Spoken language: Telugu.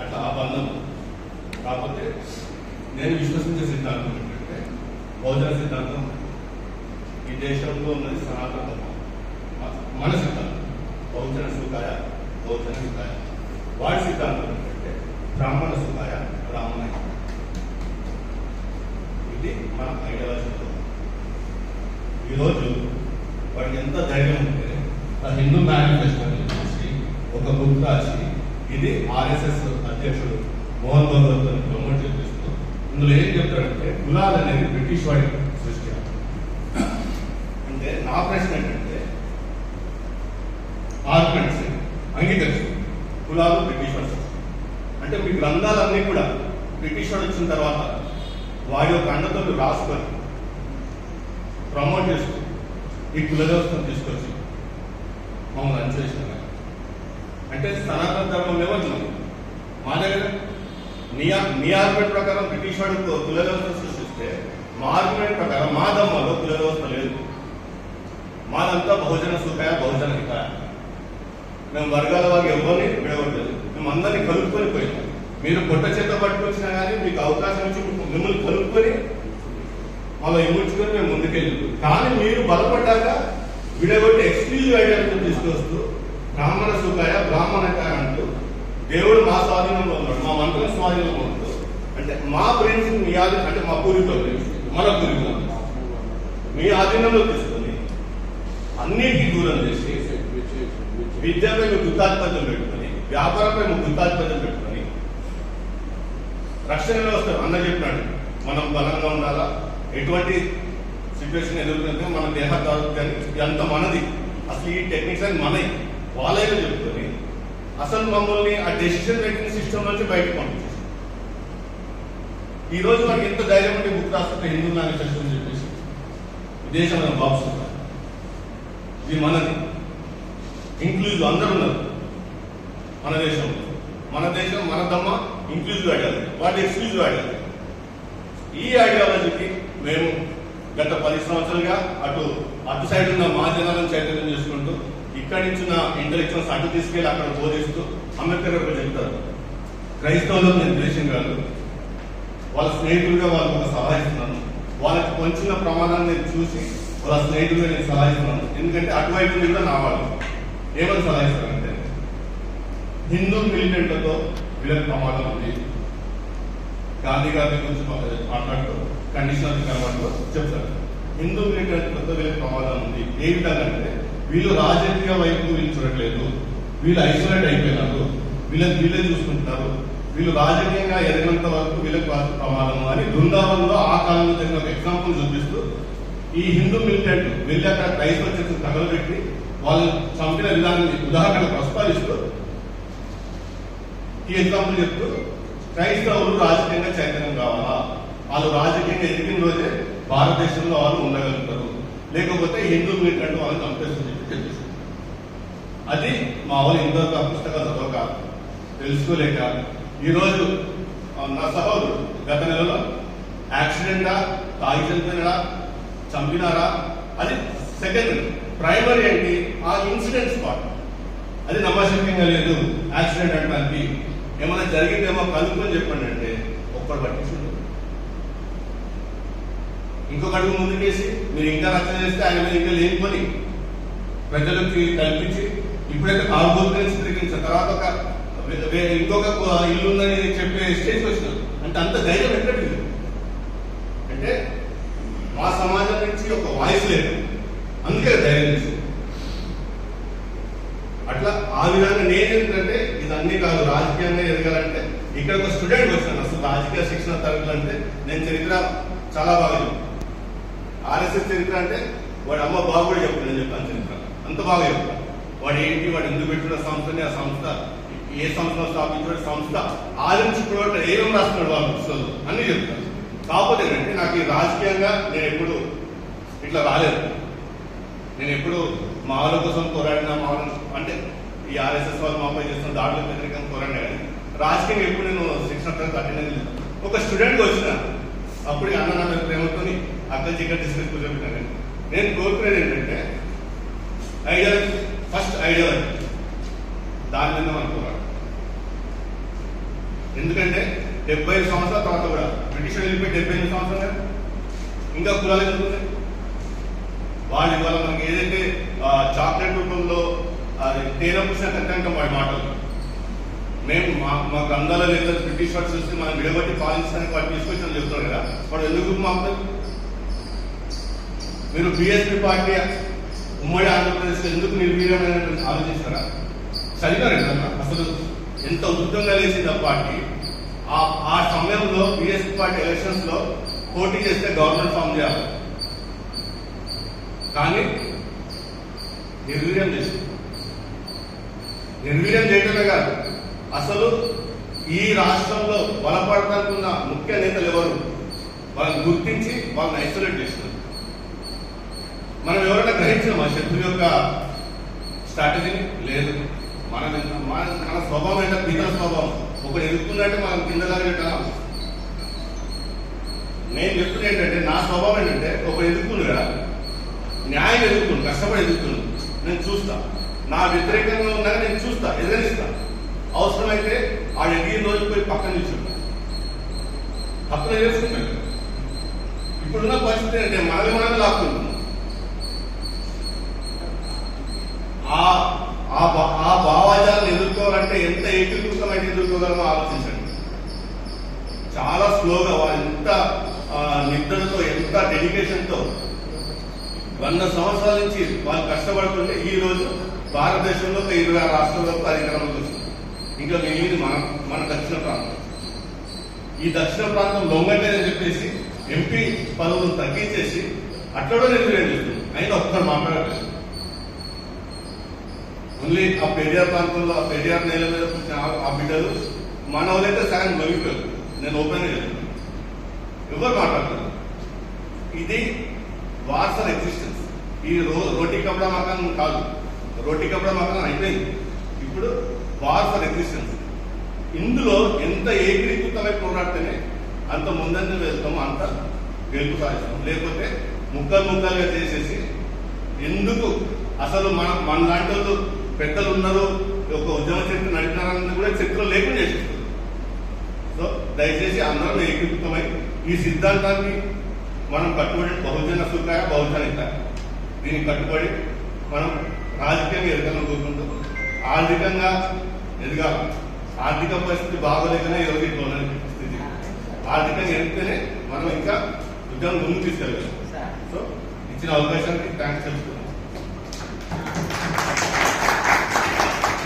అట్లా ఆ బంధం కాకపోతే నేను విశ్వసించే సిద్ధాంతం ఏంటంటే బౌద్ధ సిద్ధాంతం ఈ దేశంలో ఉన్నది సనాతన ధర్మం. మన సిద్ధాంతం. బౌద్ధన సుఖాయ బౌద్ధన హితాయ వాడి సిద్ధాంతం ఏంటంటే బ్రాహ్మణ సుఖాయ బ్రాహ్మణ ఇది మన ఐడియాలజీలో ఈరోజు వాడికి ఎంత ధైర్యం ఉంటే ఆ హిందూ మేనిఫెస్టో అని ఒక బుక్ రాసి ఇది ఆర్ఎస్ఎస్ అధ్యక్షుడు మోహన్ భగవత్ ప్రమోట్ చేపిస్తూ ఇందులో ఏం చెప్తాడంటే కులాలు అనేది బ్రిటిష్ వాడి సృష్టి. అంటే నా ప్రశ్న ఏంటంటే ఆర్గ్యుమెంట్స్ అంగీకరించు కులాలు బ్రిటిష్ వాడి అంటే మీ గ్రంథాలన్నీ కూడా బ్రిటిష్ వాడు వచ్చిన తర్వాత వాడి యొక్క అండతో రాసుకొని ప్రమోట్ చేస్తూ ఈ కుల వ్యవస్థను తీసుకొచ్చి మమ్మల్ని అన్వేషణ అంటే సనాతన ధర్మం నిబంధన మా దగ్గర నియా నీ ఆర్గ్యుమెంట్ ప్రకారం బ్రిటిష్ వాడు కుల వ్యవస్థ సృష్టిస్తే మా ఆర్గ్యుమెంట్ ప్రకారం మా ధర్మంలో కుల వ్యవస్థ లేదు. మాదంతా బహుజన సుఖాయ బహుజన హితాయ. మేము వర్గాల వారికి ఎవరిని విడగొట్టలేదు. మేము అందరినీ కలుపుకొని పోయినాం. మీరు పొట్ట చేత పట్టుకొచ్చినా కానీ మీకు అవకాశం ఇచ్చి మిమ్మల్ని కలుపుకొని మళ్ళీ ఇమ్ముడ్చుకొని మేము ముందుకెళ్ళి కానీ మీరు బలపడ్డాక విడగొట్టి ఎక్స్క్లూజివ్ ఐడియాలను తీసుకొస్తూ బ్రాహ్మణ సుఖాయ బ్రాహ్మణకాయ అంటూ దేవుడు మా స్వాధీనంలో ఉన్నాడు మా మంత్రుల స్వాధీనంలో ఉన్నాడు అంటే మా బ్రెయిన్స్ మీ ఆధీనం అంటే మా పూరితో మన పూర్వీకుల మీ ఆధీనంలో తీసుకొని అన్నిటికీ దూరం చేసి విద్యపై మేము గుత్తాధిపత్యం పెట్టుకొని వ్యాపారంపై మేము గుత్తాధిపత్యం పెట్టుకొని రక్షణ వ్యవస్థ అన్న చెప్పినాడు మనం బలంగా ఉండాలా? ఎటువంటి సిచ్యువేషన్ ఎదుర్కొంటే మన దేహ దారుత్యాన్ని ఎంత మనది? అసలు ఈ టెక్నిక్స్ అని మనవి బాలయ్య చెప్పుకొని అసలు మమ్మల్ని ఆ డెసిషన్ మేకింగ్ సిస్టమ్ నుంచి బయటకు పంపించేసి ఈ రోజు మనకి ఎంత ధైర్యం ఉంటే బుక్ రాస్తుంటే హిందూ మేనిఫెస్టో అని చెప్పేసి విదేశంలో బాబు ఇది మనది. ఇంక్లూజివ్ అందరు ఉన్నారు. మన దేశంలో. మన దేశం మన దమ్మ ఇంక్లూజివ్ ఐడియాలజీ వాటి ఎక్స్క్లూజివ్ ఐడియాలజీ ఈ ఐడియాలజీకి మేము గత పది సంవత్సరాలుగా అటు అటు సైడ్ ఉన్న మా జనాలను చైతన్యం చేసుకుంటూ ఇక్కడి నుంచి నా ఇంటలెక్చువల్స్ అటు తీసుకెళ్ళి అక్కడ బోధిస్తూ అంబేద్కర్ గారు చెప్తారు. క్రైస్తవులకు నేను ద్వేషం కాదు. వాళ్ళ స్నేహితులుగా వాళ్ళకు ఒక వాళ్ళకి కొంచెం ప్రమాదాన్ని నేను చూసి వాళ్ళ స్నేహితులుగా నేను సహాయిస్తున్నాను. ఎందుకంటే అటువైపు కూడా నా వాళ్ళు ఏమని సలహా హిందూ మిలిటెంట్లతో వీళ్ళకి ప్రమాదం ఉంది. గాంధీ గారి గురించి మాట్లాడుతూ కండిషనల్ కనబడుతూ చెప్తారు. హిందూ మిలిటెంట్లతో వీళ్ళకి ప్రమాదం ఉంది. ఏ విధంగా అంటే వీళ్ళు రాజకీయ వైపు వీళ్ళు చూడట్లేదు వీళ్ళు ఐసోలేట్ అయిపోయినారు. వీళ్ళకి వీళ్ళే చూసుకుంటున్నారు. వీళ్ళు రాజకీయంగా ఎదగినంత వరకు వీళ్ళకి ప్రమాదము ప్రమాదం అని బృందావనంలో ఆ కాలంలో జరిగిన ఒక ఎగ్జాంపుల్ చూపిస్తూ ఈ హిందూ మిలిటెంట్ వెళ్ళి అక్కడ క్రైస్తవ చర్చ తగలబెట్టి వాళ్ళు చంపిన విధానాన్ని ఉదాహరణ ప్రస్తావిస్తూ ఈ ఎగ్జాంపుల్ చెప్తూ క్రైస్తవులు రాజకీయంగా చైతన్యం కావాలా? వాళ్ళు రాజకీయంగా ఎదిగిన రోజే భారతదేశంలో వాళ్ళు ఉండగలుగుతారు. లేకపోతే హిందూ మిలిటెంట్ వాళ్ళని చంపేస్తుంది చెప్పి చెప్పేసి అది మా వాళ్ళు ఇంతవరకు ఆ పుస్తకాలు చదవక తెలుసుకోలేక ఈరోజు నా సహోదరుడు గత నెలలో యాక్సిడెంటా తాగి చనిపోయినాడా చంపినారా అది సెకండ్ ప్రైమరీ ఏంటి ఆ ఇన్సిడెంట్ స్పాట్ అది నమ్మశక్యంగా లేదు యాక్సిడెంట్ అంటానికి ఏమైనా జరిగిందేమో కనుక్కొని చెప్పండి అంటే ఒక్కడు పట్టించుండు ఇంకొక అడుగు ముందుకేసి మీరు ఇంకా రచన చేస్తే ఆయన మీద ఇంకా లేనిపోని ప్రజలకి కల్పించి ఇప్పుడైతే తాగుబోతుని చిత్రీకరించిన తర్వాత ఒక ఇంకొక ఇల్లు ఉందని చెప్పే స్టేజ్ వచ్చినారు. అంటే అంత ధైర్యం ఎక్కడికి లేదు. అంటే మా సమాజం నుంచి ఒక వాయిస్ లేదు. అందుకే ధైర్యం చేసింది అట్లా ఆ విధంగా నేను ఏంటంటే ఇది అన్ని కాదు రాజకీయంగా ఎదగాలంటే ఇక్కడ ఒక స్టూడెంట్ వచ్చాను అసలు రాజకీయ శిక్షణ తరగతులు అంటే నేను చరిత్ర చాలా బాగా చెప్తాను. ఆర్ఎస్ఎస్ చరిత్ర అంటే వాడి అమ్మ బాబు కూడా చెప్తాను నేను చెప్పాను చరిత్ర అంత బాగా చెప్తాను వాడు ఏంటి వాడు ఎందుకు పెట్టిన సంస్థని ఆ సంస్థ ఏ సంస్థ స్థాపించిన సంస్థ ఆలోచించుకున్న ఏమేమి రాస్తున్నాడు వాళ్ళ పుస్తకాలు? అన్నీ చెప్తాను కాకపోతే ఏంటంటే నాకు ఈ రాజకీయంగా నేను ఎప్పుడు ఇట్లా రాలేదు. నేను ఎప్పుడు మా వాళ్ళ కోసం పోరాడినా మా వాళ్ళ అంటే ఈ ఆర్ఎస్ఎస్ వాళ్ళు మాపై చేస్తున్న దాడుల వ్యతిరేకంగా పోరాడినా కానీ రాజకీయంగా ఎప్పుడు నేను శిక్షణ తరగతి అటెండ్ ఒక స్టూడెంట్ వచ్చిన అప్పుడు అన్న నా ప్రేమతోని అర్థం అక్కడ డిస్కస్ కూర్చోబెట్టినా నేను కోరుకునేది ఏంటంటే ఐడియాలజీ ఫస్ట్ ఐడియాలజీ దాని మీద మనం పోరాడు ఎందుకంటే డెబ్బై ఐదు సంవత్సరాల తర్వాత కూడా బ్రిటిష్ వెళ్ళిపోయి డెబ్బై ఎనిమిది సంవత్సరాలు ఇంకా కులాలు ఎందుకు వాళ్ళు ఇవాళ మనకి ఏదైతే చాక్లెట్ రూపంలో అది తేనె పుష్ణ కట్టంక వాడి మాటలు మేము మా మా గ్రంథాల లేదా బ్రిటిష్ వాళ్ళు చూస్తే మనం విడబట్టి పాలించడానికి వాటిని తీసుకొచ్చిన చెప్తారు కదా. వాడు ఎందుకు మాకు మీరు బిఎస్పీ పార్టీ ఉమ్మడి ఆంధ్రప్రదేశ్లో ఎందుకు నిర్వీర్యమైన ఆలోచిస్తారా? చదివారు అసలు ఎంత ఉద్దంగా లేచింది ఆ పార్టీ? ఆ ఆ సమయంలో బిఎస్పీ పార్టీ ఎలక్షన్స్లో పోటీ చేస్తే గవర్నమెంట్ ఫామ్ చేయాలి. కానీ నిర్వీర్యం చేసింది. నిర్వీర్యం చేయటమే కాదు అసలు ఈ రాష్ట్రంలో బలపడతానుకున్న ముఖ్య నేతలు ఎవరు? వాళ్ళని గుర్తించి వాళ్ళని ఐసోలేట్ చేస్తున్నారు. మనం ఎవరైనా గ్రహించిన మా శత్రువు యొక్క స్ట్రాటజీని లేదు. మన మన మన స్వభావం ఏంటంటే పిల్లల స్వభావం. ఒకటి ఎదుర్కొన్నట్టే మనం కింద లాగేటా నేను చెప్తున్నా ఏంటంటే నా స్వభావం ఏంటంటే ఒకటి ఎదుర్కొండు కదా న్యాయం ఎదుర్కొండు కష్టపడి ఎదుర్కొండు నేను చూస్తా. నా వ్యతిరేకంగా ఉన్నా నేను చూస్తా ఎదిరిస్తా. అవసరమైతే ఆ ఎదిగిన రోజు పోయి పక్కన నిల్చుంటా. తప్పులు చేసుకుంటాను ఇప్పుడున్న పరిస్థితి అంటే మనమే మనమే లాక్కుంటున్నాం ఆ ఆ భా- ఆ భావాజాలను ఎదుర్కోవాలంటే ఎంత ఆలోచించండి. చాలా స్లోగా వాళ్ళు ఎంత నిద్రతో ఎంత డెడికేషన్తో వంద సంవత్సరాల నుంచి వాళ్ళు కష్టపడుతుంటే ఈ రోజు భారతదేశంలో ఒక ఇరవై ఆరు రాష్ట్రాలకు అధికారంలోకి చూస్తుంది ఇంకా మిగిలింది మన మన దక్షిణ ప్రాంతం. ఈ దక్షిణ ప్రాంతం లొంగటేనని చెప్పేసి ఎంపీ పదవులు తగ్గించేసి అట్లడో నిర్వీర్యం చేస్తుంది? అయినా ఒక్కరు మాట్లాడలేదు ఓన్లీ ఆ పెరియార్ ప్రాంతంలో ఆ పెరియార్ నేల మీద ఆ- బిడ్డలు మన వాళ్ళైతే సగం లొంగిపోయారు నేను ఓపెన్ చెప్తున్నాను ఎవరు మాట్లాడతారు? ఇది వార్స్ ఆర్ ఎగ్జిస్టెన్స్ ఈ రో రోటీ కపడా మకాన్ కాదు. రోటీ కపడా మకాన్ అయిపోయింది. ఇప్పుడు వార్స్ ఆర్ ఎగ్జిస్టెన్స్ ఇందులో ఎంత ఏకీకృతమై పోరాడితేనే అంత ముందంజ వెళ్తాము అంత గెలుపు సాధిస్తాం లేకపోతే ముక్కలు ముక్కలుగా చేసేసి ఎందుకు అసలు మన మన లాంటి వాళ్ళు పెద్దలు ఉన్నారు ఒక ఉద్యమ చరిత్ర నడిపినారని కూడా చరిత్ర లేకుండా చేసేస్తారు సో దయచేసి అందరం ఏకీకృతమై ఈ సిద్ధాంతాన్ని మనం కట్టుబడి బహుజన సుఖాయ బహుజన హితాయ. దీనికి కట్టుబడి మనం రాజకీయంగా ఎదగాలని కోరుకుంటూ ఆర్థికంగా ఎదగాలి. ఆర్థిక పరిస్థితి బాగోలేకనే ఉన్న స్థితి. ఆర్థికంగా ఎదిగితేనే మనం ఇంకా ఉద్యోగం ముందుకు తీసుకెళ్ళాలి సో ఇచ్చిన అవకాశానికి థ్యాంక్స్ చెప్తున్నాను